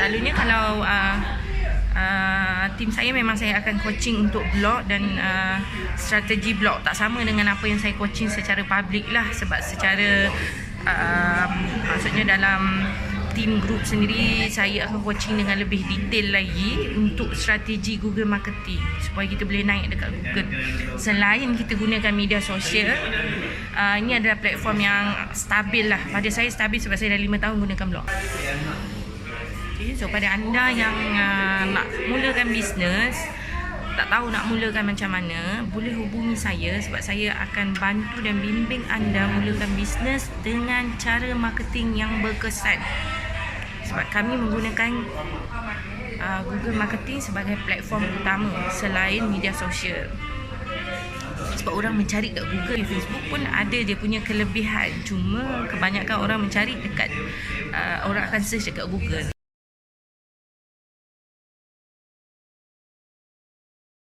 Selalunya kalau uh, uh, tim saya memang saya akan coaching untuk blog dan uh, strategi blog tak sama dengan apa yang saya coaching secara public lah sebab secara uh, maksudnya dalam tim group sendiri saya akan coaching dengan lebih detail lagi untuk strategi Google marketing supaya kita boleh naik dekat Google. Selain kita gunakan media sosial, uh, ini adalah platform yang stabil lah. Pada saya stabil sebab saya dah 5 tahun gunakan blog. Okay, so pada anda yang uh, nak mulakan bisnes, tak tahu nak mulakan macam mana, boleh hubungi saya sebab saya akan bantu dan bimbing anda mulakan bisnes dengan cara marketing yang berkesan. Sebab kami menggunakan uh, Google Marketing sebagai platform utama selain media sosial. Sebab orang mencari kat Google, Facebook pun ada dia punya kelebihan. Cuma kebanyakan orang mencari dekat uh, orang akan search dekat Google.